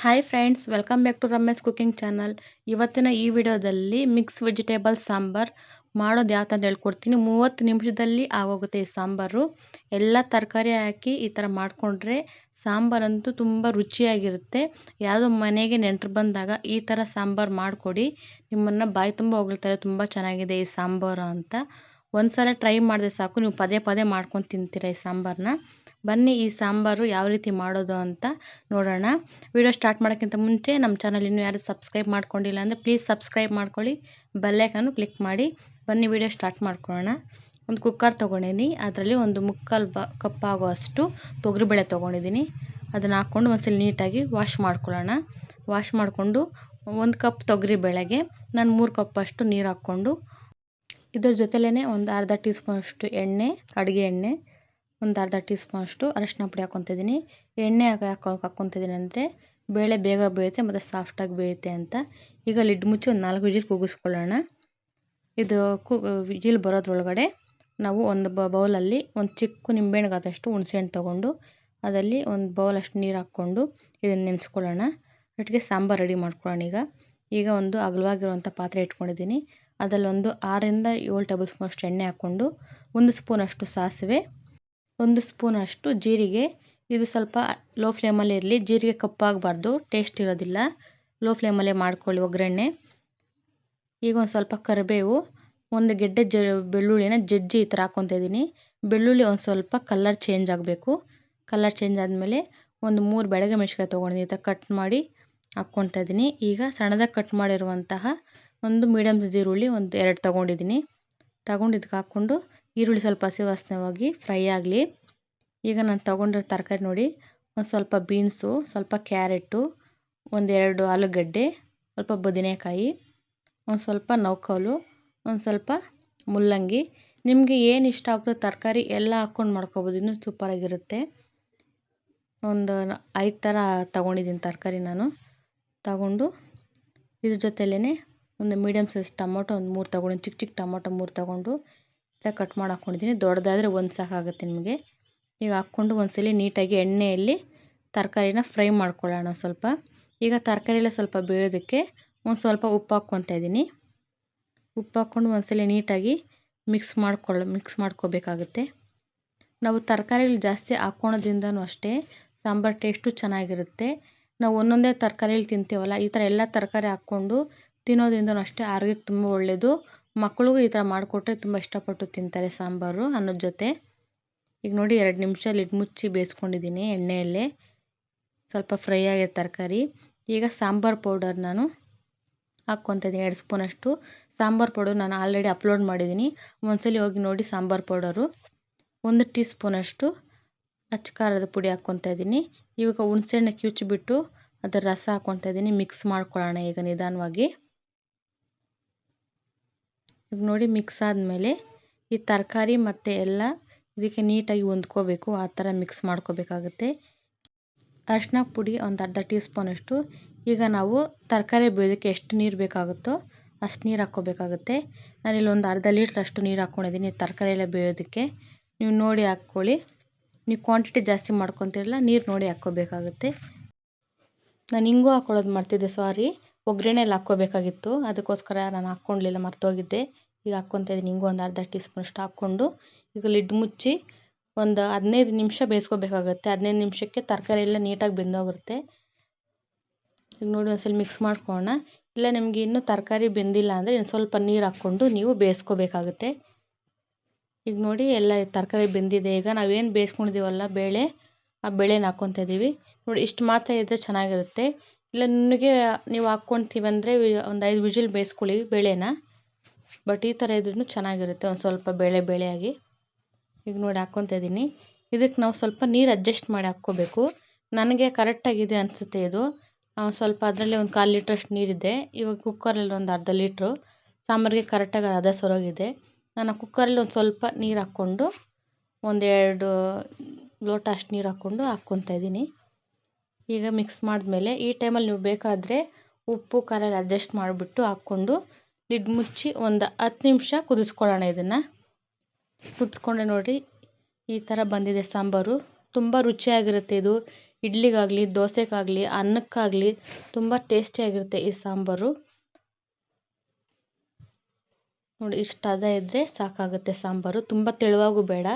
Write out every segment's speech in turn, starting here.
Hi friends welcome back to Ramesh cooking channel ಇವತ್ತಿನ ಈ ವಿಡಿಯೋದಲ್ಲಿ ಮಿಕ್ಸ್ ವೆಜಿಟೇಬಲ್ ಸಾಂಬಾರ್ ಮಾಡೋದು ಯಾವ ಥರ ಹೇಳ್ಕೊಡ್ತೀನಿ. ಮೂವತ್ತು ನಿಮಿಷದಲ್ಲಿ ಆಗೋಗುತ್ತೆ ಈ ಸಾಂಬಾರು. ಎಲ್ಲ ತರಕಾರಿ ಹಾಕಿ ಈ ಥರ ಮಾಡಿಕೊಂಡ್ರೆ ಸಾಂಬಾರಂತೂ ತುಂಬ ರುಚಿಯಾಗಿರುತ್ತೆ. ಯಾವುದೋ ಮನೆಗೆ ನೆಂಟರು ಬಂದಾಗ ಈ ಥರ ಸಾಂಬಾರು ಮಾಡಿಕೊಡಿ. ನಿಮ್ಮನ್ನು ಬಾಯಿ ತುಂಬ ಹೋಗ್ತಾರೆ ತುಂಬ ಚೆನ್ನಾಗಿದೆ ಈ ಸಾಂಬಾರು ಅಂತ. ಒಂದು ಸಲ ಟ್ರೈ ಮಾಡಿದ್ರೆ ಸಾಕು. ನೀವು ಪದೇ ಪದೇ ಮಾಡ್ಕೊಂಡು ತಿಂತೀರ ಈ ಸಾಂಬಾರನ್ನ ಬನ್ನಿ ಈ ಸಾಂಬಾರು ಯಾವ ರೀತಿ ಮಾಡೋದು ಅಂತ ನೋಡೋಣ. ವಿಡಿಯೋ ಸ್ಟಾರ್ಟ್ ಮಾಡೋಕ್ಕಿಂತ ಮುಂಚೆ ನಮ್ಮ ಚಾನಲ್ ಇನ್ನೂ ಯಾರು ಸಬ್ಸ್ಕ್ರೈಬ್ ಮಾಡ್ಕೊಂಡಿಲ್ಲ ಅಂದರೆ ಪ್ಲೀಸ್ ಸಬ್ಸ್ಕ್ರೈಬ್ ಮಾಡ್ಕೊಳ್ಳಿ. ಬೆಲ್ಲೈಕನ್ನು ಕ್ಲಿಕ್ ಮಾಡಿ. ಬನ್ನಿ ವಿಡಿಯೋ ಸ್ಟಾರ್ಟ್ ಮಾಡ್ಕೊಳ್ಳೋಣ. ಒಂದು ಕುಕ್ಕರ್ ತೊಗೊಂಡಿದ್ದೀನಿ ಅದರಲ್ಲಿ ಒಂದು ಮುಕ್ಕಾಲು ಬ ಕಪ್ ಆಗುವಷ್ಟು ತೊಗರಿಬೇಳೆ ತೊಗೊಂಡಿದ್ದೀನಿ ಅದನ್ನು ಹಾಕ್ಕೊಂಡು ಒಂದ್ಸಲ ನೀಟಾಗಿ ವಾಶ್ ಮಾಡ್ಕೊಳ್ಳೋಣ. ವಾಶ್ ಮಾಡಿಕೊಂಡು ಒಂದು ಕಪ್ ತೊಗರಿ ಬೇಳೆಗೆ ನಾನು ಮೂರು ಕಪ್ಪಷ್ಟು ನೀರು ಹಾಕ್ಕೊಂಡು ಇದ್ರ ಜೊತೆಲೇ ಒಂದು ಅರ್ಧ ಟೀ ಸ್ಪೂನಷ್ಟು ಎಣ್ಣೆ, ಅಡುಗೆ ಎಣ್ಣೆ, ಒಂದು ಅರ್ಧ ಟೀ ಸ್ಪೂನಷ್ಟು ಅರಶಿನ ಪುಡಿ ಹಾಕ್ಕೊತಿದ್ದೀನಿ ಎಣ್ಣೆ ಹಾಕಿ ಹಾಕ್ಕೊತಿದ್ದೀನಿ ಅಂದರೆ ಬೇಳೆ ಬೇಗ ಬೇಯುತ್ತೆ ಮತ್ತು ಸಾಫ್ಟಾಗಿ ಬೇಯುತ್ತೆ ಅಂತ. ಈಗ ಲಿಡ್ ಮುಚ್ಚಿ ಒಂದು ನಾಲ್ಕು ವಿಜಿಲ್ ಕೂಗಿಸ್ಕೊಳ್ಳೋಣ ಇದು ಕು, ವಿಜಿಲ್ ಬರೋದ್ರೊಳಗಡೆ ನಾವು ಒಂದು ಬೌಲಲ್ಲಿ ಒಂದು ಚಿಕ್ಕ ನಿಂಬೆಹಣ್ಣಿಗಾದಷ್ಟು ಹುಣಸೆಹಣ್ಣು ತೊಗೊಂಡು ಅದರಲ್ಲಿ ಒಂದು ಬೌಲಷ್ಟು ನೀರು ಹಾಕ್ಕೊಂಡು ಇದನ್ನು ನೆನೆಸ್ಕೊಳ್ಳೋಣ. ಒಟ್ಟಿಗೆ ಸಾಂಬಾರು ರೆಡಿ ಮಾಡ್ಕೊಳ್ಳೋಣ ಈಗ. ಈಗ ಒಂದು ಅಗಲವಾಗಿರುವಂಥ ಪಾತ್ರೆ ಇಟ್ಕೊಂಡಿದ್ದೀನಿ ಅದರಲ್ಲಿ ಒಂದು ಆರರಿಂದ ಏಳು ಟೇಬಲ್ ಸ್ಪೂನಷ್ಟು ಎಣ್ಣೆ ಹಾಕ್ಕೊಂಡು ಒಂದು ಸ್ಪೂನಷ್ಟು ಸಾಸಿವೆ, ಒಂದು ಸ್ಪೂನಷ್ಟು ಜೀರಿಗೆ. ಇದು ಸ್ವಲ್ಪ ಲೋ ಫ್ಲೇಮಲ್ಲಿ ಇರಲಿ. ಜೀರಿಗೆ ಕಪ್ಪಾಗಬಾರ್ದು, ಟೇಸ್ಟ್ ಇರೋದಿಲ್ಲ. ಲೋ ಫ್ಲೇಮಲ್ಲೇ ಮಾಡ್ಕೊಳ್ಳಿ ಒಗ್ಗರಣೆ. ಈಗ ಒಂದು ಸ್ವಲ್ಪ ಕರಿಬೇವು, ಒಂದು ಗೆಡ್ಡೆ ಜ, ಬೆಳ್ಳುಳ್ಳಿನ ಜಜ್ಜಿ ಈ ಥರ ಹಾಕ್ಕೊತಾ ಇದ್ದೀನಿ. ಬೆಳ್ಳುಳ್ಳಿ ಒಂದು ಸ್ವಲ್ಪ ಕಲರ್ ಚೇಂಜ್ ಆಗಬೇಕು. ಕಲರ್ ಚೇಂಜ್ ಆದಮೇಲೆ ಒಂದು ಮೂರು ಬೆಳಗ್ಗೆ ಮೆಣಸಿನ್ಕಾಯಿ ತೊಗೊಂಡಿದ್ದೀನಿ. ಈ ಥರ ಕಟ್ ಮಾಡಿ ಹಾಕ್ಕೊತಾ ಇದ್ದೀನಿ. ಈಗ ಸಣ್ಣದಾಗಿ ಕಟ್ ಮಾಡಿರುವಂತಹ ಒಂದು ಮೀಡಿಯಮ್ ಸೈಜ್ ಈರುಳ್ಳಿ ಒಂದು ಎರಡು ತೊಗೊಂಡಿದ್ದೀನಿ. ತಗೊಂಡು ಇದಕ್ಕೆ ಹಾಕ್ಕೊಂಡು ಈರುಳ್ಳಿ ಸ್ವಲ್ಪ ಹಸಿ ಫ್ರೈ ಆಗಲಿ. ಈಗ ನಾನು ತೊಗೊಂಡಿರೋ ತರಕಾರಿ ನೋಡಿ, ಒಂದು ಸ್ವಲ್ಪ ಬೀನ್ಸು ಸ್ವಲ್ಪ ಕ್ಯಾರೆಟು ಒಂದೆರಡು ಆಲೂಗಡ್ಡೆ, ಸ್ವಲ್ಪ ಬದನೆಕಾಯಿ, ಒಂದು ಸ್ವಲ್ಪ ನೌಕಲು ಒಂದು ಸ್ವಲ್ಪ ಮುಲ್ಲಂಗಿ. ನಿಮಗೆ ಏನು ಇಷ್ಟ ಆಗ್ತದೆ ತರಕಾರಿ ಎಲ್ಲ ಹಾಕ್ಕೊಂಡು ಮಾಡ್ಕೊಬೋದು, ಇನ್ನೂ ಸೂಪರಾಗಿರುತ್ತೆ ಒಂದು ಐದು ಥರ ತಗೊಂಡಿದ್ದೀನಿ ತರಕಾರಿ ನಾನು. ತಗೊಂಡು ಇದ್ರ ಜೊತೆಲೇ ಒಂದು ಮೀಡಿಯಮ್ ಸೈಜ್ ಟೊಮೊಟೊ ಒಂದು ಮೂರು ತೊಗೊಂಡು ಚಿಕ್ಕ ಚಿಕ್ಕ ಟೊಮೊಟೊ ಮೂರು ತೊಗೊಂಡು ಚೆನ್ನಾಗಿ ಕಟ್ ಮಾಡಿ ಹಾಕ್ಕೊಂಡಿದ್ದೀನಿ ದೊಡ್ಡದಾದರೆ ಒಂದು ಸಾಕಾಗುತ್ತೆ ನಿಮಗೆ. ಈಗ ಹಾಕ್ಕೊಂಡು ಒಂದ್ಸಲ ನೀಟಾಗಿ ಎಣ್ಣೆಯಲ್ಲಿ ತರಕಾರಿನ ಫ್ರೈ ಮಾಡ್ಕೊಳ್ಳೋಣ ಸ್ವಲ್ಪ. ಈಗ ತರಕಾರಿ ಎಲ್ಲ ಸ್ವಲ್ಪ ಬೇಯೋದಕ್ಕೆ ಒಂದು ಸ್ವಲ್ಪ ಉಪ್ಪು ಹಾಕ್ಕೊತಾ ಇದ್ದೀನಿ ಉಪ್ಪು ಹಾಕ್ಕೊಂಡು ಒಂದ್ಸಲ ನೀಟಾಗಿ ಮಿಕ್ಸ್ ಮಾಡ್ಕೊಳ್ಳ ಮಿಕ್ಸ್ ಮಾಡ್ಕೋಬೇಕಾಗುತ್ತೆ. ನಾವು ತರಕಾರಿಗಳು ಜಾಸ್ತಿ ಹಾಕ್ಕೊಳೋದ್ರಿಂದನೂ ಅಷ್ಟೇ ಸಾಂಬಾರು ಟೇಸ್ಟು ಚೆನ್ನಾಗಿರುತ್ತೆ. ನಾವು ಒಂದೊಂದೇ ತರಕಾರಿಗಳು ತಿಂತೀವಲ್ಲ, ಈ ಥರ ಎಲ್ಲ ತರಕಾರಿ ಹಾಕ್ಕೊಂಡು ತಿನ್ನೋದ್ರಿಂದನೂ ಅಷ್ಟೇ ಆರೋಗ್ಯಕ್ಕೆ ತುಂಬ ಒಳ್ಳೆಯದು ಮಕ್ಕಳಿಗೂ ಈ ಥರ ಮಾಡಿಕೊಟ್ರೆ ತುಂಬ ಇಷ್ಟಪಟ್ಟು ತಿಂತಾರೆ ಸಾಂಬಾರು ಅನ್ನದ ಜೊತೆ. ಈಗ ನೋಡಿ ಎರಡು ನಿಮಿಷ ಲಿಡ್ ಮುಚ್ಚಿ ಬೇಯಿಸ್ಕೊಂಡಿದ್ದೀನಿ ಎಣ್ಣೆಯಲ್ಲೇ. ಸ್ವಲ್ಪ ಫ್ರೈ ಆಗಿದೆ ತರಕಾರಿ. ಈಗ ಸಾಂಬಾರು ಪೌಡರ್ ನಾನು ಹಾಕ್ಕೊತ ಇದ್ದೀನಿ, ಎರಡು ಸ್ಪೂನಷ್ಟು. ಸಾಂಬಾರು ಪೌಡರ್ ನಾನು ಆಲ್ರೆಡಿ ಅಪ್ಲೋಡ್ ಮಾಡಿದ್ದೀನಿ. ಒಂದ್ಸಲಿ ಹೋಗಿ ನೋಡಿ ಸಾಂಬಾರು ಪೌಡರು. ಒಂದು ಟೀ ಸ್ಪೂನಷ್ಟು ಅಚ್ಚಕಾರದ ಪುಡಿ ಹಾಕ್ಕೊತ ಇದ್ದೀನಿ. ಇವಾಗ ಹುಣ್ಸೆಹಣ್ಣು ಕಿವುಚಿಬಿಟ್ಟು ಅದರ ರಸ ಹಾಕ್ಕೊತ ಇದ್ದೀನಿ. ಮಿಕ್ಸ್ ಮಾಡ್ಕೊಳ್ಳೋಣ ಈಗ ನಿಧಾನವಾಗಿ. ಈಗ ನೋಡಿ ಮಿಕ್ಸ್ ಆದಮೇಲೆ ಈ ತರಕಾರಿ ಮತ್ತು ಎಲ್ಲ ಇದಕ್ಕೆ ನೀಟಾಗಿ ಹೊಂದ್ಕೋಬೇಕು, ಆ ಥರ ಮಿಕ್ಸ್ ಮಾಡ್ಕೋಬೇಕಾಗುತ್ತೆ. ಅರಿಶಿನ ಪುಡಿ ಒಂದು ಅರ್ಧ ಟೀ ಸ್ಪೂನಷ್ಟು ಈಗ ನಾವು ತರಕಾರಿ ಬೇಯೋದಕ್ಕೆ ಎಷ್ಟು ನೀರು ಬೇಕಾಗುತ್ತೋ ಅಷ್ಟು ನೀರು ಹಾಕ್ಕೋಬೇಕಾಗುತ್ತೆ. ನಾನಿಲ್ಲಿ ಒಂದು ಅರ್ಧ ಲೀಟ್ರಷ್ಟು ನೀರು ಹಾಕ್ಕೊಂಡಿದ್ದೀನಿ ತರಕಾರಿ ಎಲ್ಲ ಬೇಯೋದಕ್ಕೆ ನೀವು ನೋಡಿ ಹಾಕ್ಕೊಳ್ಳಿ. ನೀವು ಕ್ವಾಂಟಿಟಿ ಜಾಸ್ತಿ ಮಾಡ್ಕೊತಿರಲ್ಲ, ನೀರು ನೋಡಿ ಹಾಕ್ಕೋಬೇಕಾಗುತ್ತೆ. ನಾನು ಹಿಂಗೂ ಹಾಕ್ಕೊಳ್ಳೋದು ಮಾಡ್ತಿದ್ದೆ ಸಾರಿ ಒಗ್ಗರಣೆಯಲ್ಲಿ ಹಾಕ್ಕೋಬೇಕಾಗಿತ್ತು ಅದಕ್ಕೋಸ್ಕರ ನಾನು ಹಾಕ್ಕೊಳ್ಲಿಲ್ಲ ಮರ್ತೋಗಿದ್ದೆ. ಈಗ ಹಾಕ್ಕೊತಾ ಇದ್ದೀನಿ. ಹಿಂಗೂ ಒಂದು ಅರ್ಧ ಟೀ ಸ್ಪೂನಷ್ಟು ಹಾಕ್ಕೊಂಡು ಈಗ ಲಿಡ್ ಮುಚ್ಚಿ ಒಂದು ಹದಿನೈದು ನಿಮಿಷ ಬೇಯಿಸ್ಕೋಬೇಕಾಗುತ್ತೆ ಹದಿನೈದು ನಿಮಿಷಕ್ಕೆ ತರಕಾರಿ ಎಲ್ಲ ನೀಟಾಗಿ ಬೆಂದೋಗಿರುತ್ತೆ. ಈಗ ನೋಡಿ ಒಂದ್ಸಲ ಮಿಕ್ಸ್ ಮಾಡ್ಕೊಳ್ಳೋಣ. ಇಲ್ಲ ನಿಮಗೆ ಇನ್ನೂ ತರಕಾರಿ ಬೆಂದಿಲ್ಲ ಅಂದರೆ ಇನ್ನು ಸ್ವಲ್ಪ ನೀರು ಹಾಕ್ಕೊಂಡು ನೀವು ಬೇಯಿಸ್ಕೋಬೇಕಾಗುತ್ತೆ ಈಗ ನೋಡಿ ಎಲ್ಲ ತರಕಾರಿ ಬೆಂದಿದೆ. ಈಗ ನಾವೇನು ಬೇಯಿಸ್ಕೊಂಡಿದ್ದೀವಲ್ಲ, ಬೇಳೆ, ಆ ಬೇಳೆನ ಹಾಕ್ಕೊತಾ ಇದ್ದೀವಿ ನೋಡಿ ಇಷ್ಟು ಮಾತ್ರ ಇದ್ದರೆ ಚೆನ್ನಾಗಿರುತ್ತೆ. ಇಲ್ಲ ನಿಮಗೆ ನೀವು ಹಾಕ್ಕೊಳ್ತೀವಿ ಅಂದರೆ ಒಂದು ಐದು ವಿಜಿಲ್ ಬೇಯಿಸ್ಕೊಳ್ಳಿ ಬೇಳೆನ. ಬಟ್ ಈ ಥರ ಇದ್ರೂ ಚೆನ್ನಾಗಿರುತ್ತೆ, ಒಂದು ಸ್ವಲ್ಪ ಬೇಳೆ ಬೇಳೆಯಾಗಿ. ಈಗ ನೋಡಿ ಹಾಕ್ಕೊತಾ ಇದ್ದೀನಿ. ಇದಕ್ಕೆ ನಾವು ಸ್ವಲ್ಪ ನೀರು ಅಡ್ಜಸ್ಟ್ ಮಾಡಿ ಹಾಕ್ಕೋಬೇಕು. ನನಗೆ ಕರೆಕ್ಟಾಗಿದೆ ಅನಿಸುತ್ತೆ ಇದು. ಸ್ವಲ್ಪ ಅದರಲ್ಲಿ ಒಂದು ಕಾಲು ಲೀಟ್ರಷ್ಟು ನೀರಿದೆ. ಇವಾಗ ಕುಕ್ಕರಲ್ಲಿ ಒಂದು ಅರ್ಧ ಲೀಟ್ರು. ಸಾಂಬಾರಿಗೆ ಕರೆಕ್ಟಾಗಿ ಅದ ಸೊರೋಗಿದೆ. ನಾನು ಕುಕ್ಕರಲ್ಲಿ ಒಂದು ಸ್ವಲ್ಪ ನೀರು ಹಾಕ್ಕೊಂಡು ಒಂದೆರಡು ಲೋಟ ಅಷ್ಟು ನೀರು ಹಾಕ್ಕೊಂಡು ಹಾಕ್ಕೊತಾ ಇದ್ದೀನಿ. ಈಗ ಮಿಕ್ಸ್ ಮಾಡಿದ್ಮೇಲೆ ಈ ಟೈಮಲ್ಲಿ ನೀವು ಬೇಕಾದರೆ ಉಪ್ಪು, ಖಾರ ಎಲ್ಲ ಅಡ್ಜಸ್ಟ್ ಮಾಡಿಬಿಟ್ಟು ಹಾಕ್ಕೊಂಡು ಲಿಡ್ ಮುಚ್ಚಿ ಒಂದು ಹತ್ತು ನಿಮಿಷ ಕುದಿಸ್ಕೊಳ್ಳೋಣ ಇದನ್ನು. ಕುದಿಸ್ಕೊಂಡೆ ನೋಡಿ ಈ ಥರ ಬಂದಿದೆ ಸಾಂಬಾರು. ತುಂಬ ರುಚಿಯಾಗಿರುತ್ತೆ ಇದು. ಇಡ್ಲಿಗಾಗಲಿ, ದೋಸೆಗಾಗಲಿ, ಅನ್ನಕ್ಕಾಗಲಿ ತುಂಬ ಟೇಸ್ಟಿಯಾಗಿರುತ್ತೆ ಈ ಸಾಂಬಾರು. ನೋಡಿ, ಇಷ್ಟು ಹದ ಇದ್ದರೆ ಸಾಕಾಗುತ್ತೆ ಸಾಂಬಾರು. ತುಂಬ ತೆಳುವಾಗೂ ಬೇಡ.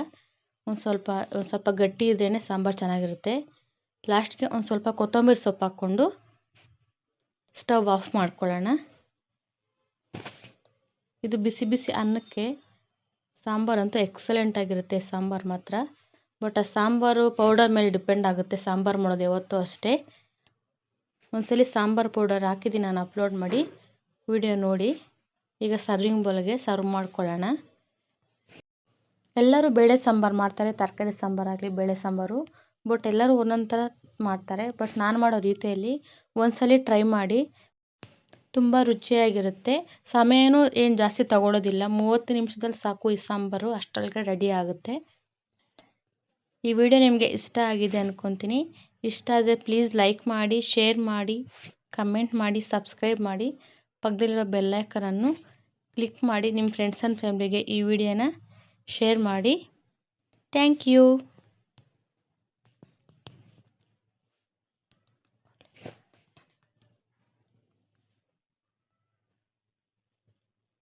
ಒಂದು ಸ್ವಲ್ಪ ಒಂದು ಸ್ವಲ್ಪ ಗಟ್ಟಿ ಇದ್ರೇ ಸಾಂಬಾರು ಚೆನ್ನಾಗಿರುತ್ತೆ. ಲಾಸ್ಟ್ಗೆ ಒಂದು ಸ್ವಲ್ಪ ಕೊತ್ತಂಬರಿ ಸೊಪ್ಪು ಹಾಕ್ಕೊಂಡು ಸ್ಟವ್ ಆಫ್ ಮಾಡ್ಕೊಳ್ಳೋಣ. ಇದು ಬಿಸಿ ಬಿಸಿ ಅನ್ನಕ್ಕೆ ಸಾಂಬಾರಂತೂ ಎಕ್ಸಲೆಂಟ್ ಆಗಿರುತ್ತೆ ಸಾಂಬಾರು ಮಾತ್ರ. ಬಟ್ ಆ ಸಾಂಬಾರು ಪೌಡರ್ ಮೇಲೆ ಡಿಪೆಂಡ್ ಆಗುತ್ತೆ ಸಾಂಬಾರು ಮಾಡೋದು ಯಾವತ್ತೂ ಅಷ್ಟೇ. ಒಂದ್ಸಲಿ ಸಾಂಬಾರು ಪೌಡರ್ ಹಾಕಿದ್ದೀನಿ ನಾನು ಅಪ್ಲೋಡ್ ಮಾಡಿ ವಿಡಿಯೋ ನೋಡಿ. ಈಗ ಸರ್ವಿಂಗ್ ಬೌಲ್ಗೆ ಸರ್ವ್ ಮಾಡ್ಕೊಳ್ಳೋಣ. ಎಲ್ಲರೂ ಬೇಳೆ ಸಾಂಬಾರು ಮಾಡ್ತಾರೆ, ತರಕಾರಿ ಸಾಂಬಾರಾಗಲಿ ಬೇಳೆ ಸಾಂಬಾರು. ಬಟ್ ಎಲ್ಲರೂ ಒಂದೊಂದು ಥರ ಮಾಡ್ತಾರೆ. ಬಟ್ ನಾನು ಮಾಡೋ ರೀತಿಯಲ್ಲಿ ಒಂದ್ಸಲಿ ಟ್ರೈ ಮಾಡಿ ತುಂಬ ರುಚಿಯಾಗಿರುತ್ತೆ. ಸಮಯನೂ ಏನು ಜಾಸ್ತಿ ತಗೊಳ್ಳೋದಿಲ್ಲ ಮೂವತ್ತು ನಿಮಿಷದಲ್ಲಿ ಸಾಕು ಈ ಸಾಂಬಾರು, ಅಷ್ಟರೊಳಗೆ ರೆಡಿ ಆಗುತ್ತೆ. ಈ ವಿಡಿಯೋ ನಿಮಗೆ ಇಷ್ಟ ಆಗಿದೆ ಅಂದ್ಕೊತೀನಿ ಇಷ್ಟ ಆದರೆ ಪ್ಲೀಸ್ ಲೈಕ್ ಮಾಡಿ ಶೇರ್ ಮಾಡಿ ಕಮೆಂಟ್ ಮಾಡಿ ಸಬ್ಸ್ಕ್ರೈಬ್ ಮಾಡಿ. ಪಕ್ಕದಲ್ಲಿರೋ ಬೆಲ್ಲೈಕನನ್ನು ಕ್ಲಿಕ್ ಮಾಡಿ ನಿಮ್ಮ ಫ್ರೆಂಡ್ಸ್ ಆ್ಯಂಡ್ ಫ್ಯಾಮ್ಲಿಗೆ ಈ ವಿಡಿಯೋನ ಶೇರ್ ಮಾಡಿ. Thank you